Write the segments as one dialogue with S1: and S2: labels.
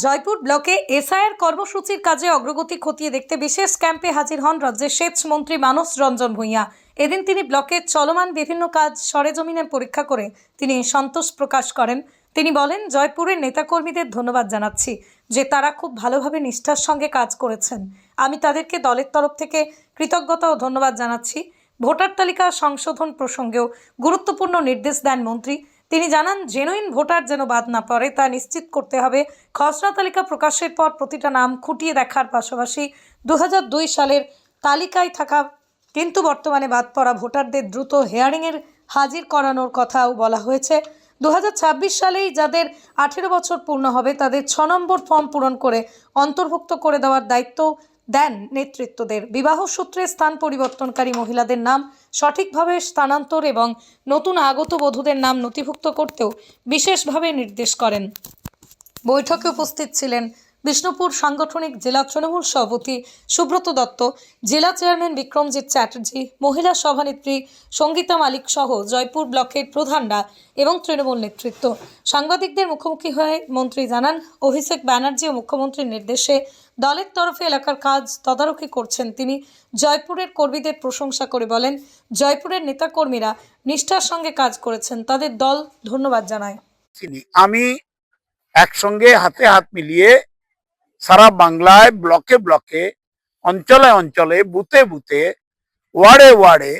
S1: জয়পুর ব্লকে এসআইয়ের কর্মসূচির কাজে অগ্রগতি খতিয়ে দেখতে বিশেষ ক্যাম্পে হাজির হন রাজ্যের সেচ মন্ত্রী মানস রঞ্জন ভূঁইয়া। এদিন তিনি ব্লকের চলমান বিভিন্ন কাজ সরেজমিনে পরীক্ষা করে তিনি সন্তোষ প্রকাশ করেন। তিনি বলেন, জয়পুরের নেতাকর্মীদের ধন্যবাদ জানাচ্ছি যে তারা খুব ভালোভাবে নিষ্ঠার সঙ্গে কাজ করেছেন। আমি তাদেরকে দলের তরফ থেকে কৃতজ্ঞতা ও ধন্যবাদ জানাচ্ছি। ভোটার তালিকা সংশোধন প্রসঙ্গেও গুরুত্বপূর্ণ নির্দেশ দেন মন্ত্রী। তিনি জানান জেনুইন ভোটার যেন বাদ না পড়ে, তা নিশ্চিত করতে হবে। খসড়া তালিকা প্রকাশের পর প্রতিটা নাম খুঁটিয়ে দেখার পাশাপাশি দু হাজার দুই সালের তালিকায় থাকা কিন্তু বর্তমানে বাদ পড়া ভোটারদের দ্রুত হেয়ারিংয়ের হাজির করানোর কথাও বলা হয়েছে। দু হাজার ছাব্বিশ সালেই যাদের আঠেরো বছর পূর্ণ হবে, তাদের ছ নম্বর ফর্ম পূরণ করে অন্তর্ভুক্ত করে দেওয়ার দায়িত্ব দেন নেতৃত্বদের বিবাহ সূত্রে স্থান পরিবর্তনকারী মহিলাদের নাম সঠিকভাবে স্থানান্তর এবং নতুন আগত বধূদের নাম নথিভুক্ত করতেও বিশেষভাবে নির্দেশ করেন। বৈঠকে উপস্থিত ছিলেন বিষ্ণুপুর সাংগঠনিক জেলা তৃণমূল সভাপতি সুব্রত দত্ত, জেলা চেয়ারম্যান বিক্রমজিৎ চ্যাটার্জি, মহিলা সভানেত্রী সঙ্গীতা মালিক সহ জয়পুর ব্লকের প্রধানরা এবং তৃণমূল নেতৃত্ব। সাংবাদিকদের মুখোমুখি হয়ে মন্ত্রী জানান, অভিষেক ব্যানার্জি ও মুখ্যমন্ত্রীর নির্দেশে দলের তরফে এলাকার কাজ তদারকি করছেন তিনি। জয়পুরের কর্মীদের প্রশংসা করে বলেন, জয়পুরের নেতাকর্মীরা নিষ্ঠার সঙ্গে কাজ করেছেন, তাদের দল ধন্যবাদ জানায়।
S2: আমি একসঙ্গে হাতে হাত মিলিয়ে সারা বাংলায় ব্লকে ব্লকে, অঞ্চলে অঞ্চলে, বুথে বুথে, ওয়ার্ডে ওয়ার্ডে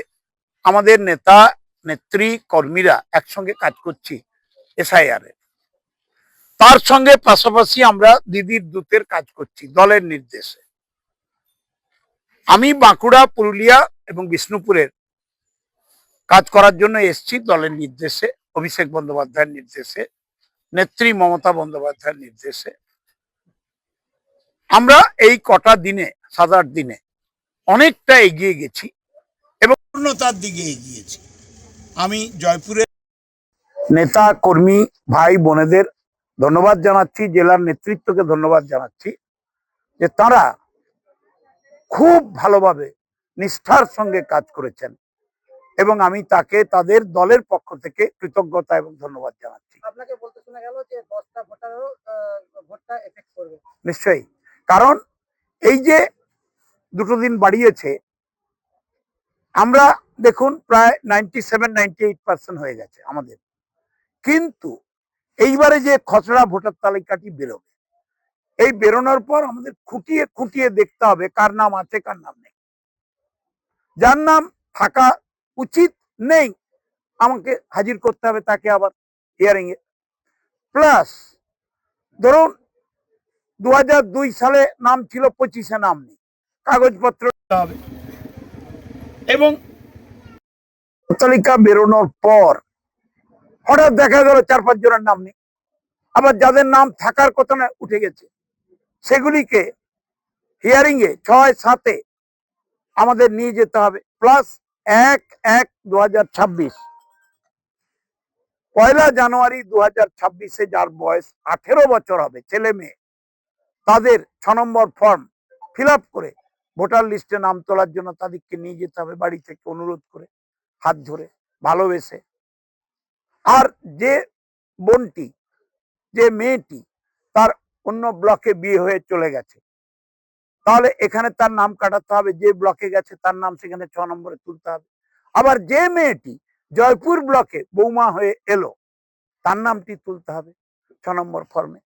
S2: আমাদের নেতা, নেত্রী, কর্মীরা একসঙ্গে কাজ করছি এসআইআর। তার সঙ্গে পাশাপাশি আমরা দিদির দূতের কাজ করছি দলের নির্দেশে। আমি বাঁকুড়া, পুরুলিয়া এবং বিষ্ণুপুরের কাজ করার জন্য এসছি দলের নির্দেশে, অভিষেক বন্দ্যোপাধ্যায়ের নির্দেশে, নেত্রী মমতা বন্দ্যোপাধ্যায়ের নির্দেশে। আমরা এই কটা দিনে সাত আট দিনে অনেকটা এগিয়ে গেছি এবং পূর্ণতার দিকে এগিয়েছি। আমি জয়পুরের নেতা কর্মী ভাই বোনেদের ধন্যবাদ জানাচ্ছি জেলার নেতৃত্বকে ধন্যবাদ জানাচ্ছি যে তারা খুব ভালোভাবে নিষ্ঠার সঙ্গে কাজ করেছেন এবং আমি তাকে তাদের দলের পক্ষ থেকে কৃতজ্ঞতা এবং ধন্যবাদ জানাচ্ছি।
S3: আপনাকে বলতে শোনা গেল যে দশটা ভোটারও ভোটটা এফেক্ট করবে।
S2: নিশ্চয়ই। কারণ এই যে দুটো দিন বাড়িয়েছে, আমরা দেখুন প্রায় ninety seven ninety eight percent হয়ে গেছে আমাদের। কিন্তু এইবারে যে খসড়া ভোটার তালিকাটি বেরোবে, এই বেরোনোর পর আমাদের খুঁটিয়ে খুঁটিয়ে দেখতে হবে কার নাম আছে, কার নাম নেই। যার নাম থাকা উচিত নেই, আমাকে হাজির করতে হবে তাকে আবার হিয়ারিং এ। প্লাস ধরুন দু হাজার দুই সালে নাম ছিল পঁচিশে নাম নেই। কাগজপত্র এবং তালিকা বেরোনোর পর হঠাৎ দেখা গেল চার পাঁচ জনের নাম নেই। আবার যাদের নাম থাকার কথা না, উঠে গেছে। সেগুলিকে হিয়ারিং এ ছয় সাতে আমাদের নিয়ে যেতে হবে। প্লাস এক এক দু পয়লা জানুয়ারি দু হাজার ছাব্বিশে যার বয়স আঠেরো বছর হবে, ছেলে মেয়ে। তাদের ছ নম্বর ফর্ম ফিল করে ভোটার লিস্টে নাম তোলার জন্য তাদেরকে নিয়ে যেতে হবে বাড়ি থেকে অনুরোধ করে, হাত ধরে ভালোবেসে। আর যে বোনটি, যে মেয়েটি তার অন্য ব্লকে বিয়ে হয়ে চলে গেছে, তাহলে এখানে তার নাম কাটাতে হবে, যে ব্লকে গেছে তার নাম সেখানে ছ নম্বরে তুলতে হবে। আবার যে মেয়েটি জয়পুর ব্লকে বৌমা হয়ে এলো, তার নামটি তুলতে হবে ছ নম্বর ফর্মে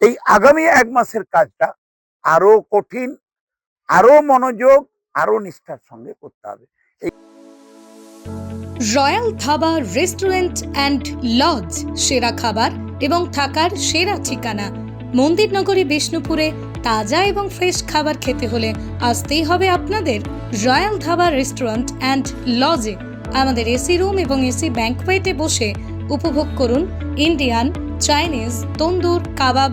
S2: এই আগামী এক মাসের কাজটা আরও কঠিন, আরও মনোযোগ, আরও নিষ্ঠার সঙ্গে করতে হবে।
S1: Royal Dhaba restaurant and lodge সেরা খাবার এবং থাকার সেরা ঠিকানা। মন্দিরনগরী বিষ্ণুপুরে তাজা এবং ফ্রেশ খাবার খেতে হলে আসতেই হবে আপনাদের রয়্যাল ধাবা রেস্টুরেন্ট অ্যান্ড লজে। আমাদের এসি রুম এবং এসি ব্যাঙ্কওয়েটে বসে উপভোগ করুন ইন্ডিয়ান, চাইনিজ, তন্দুর, কাবাব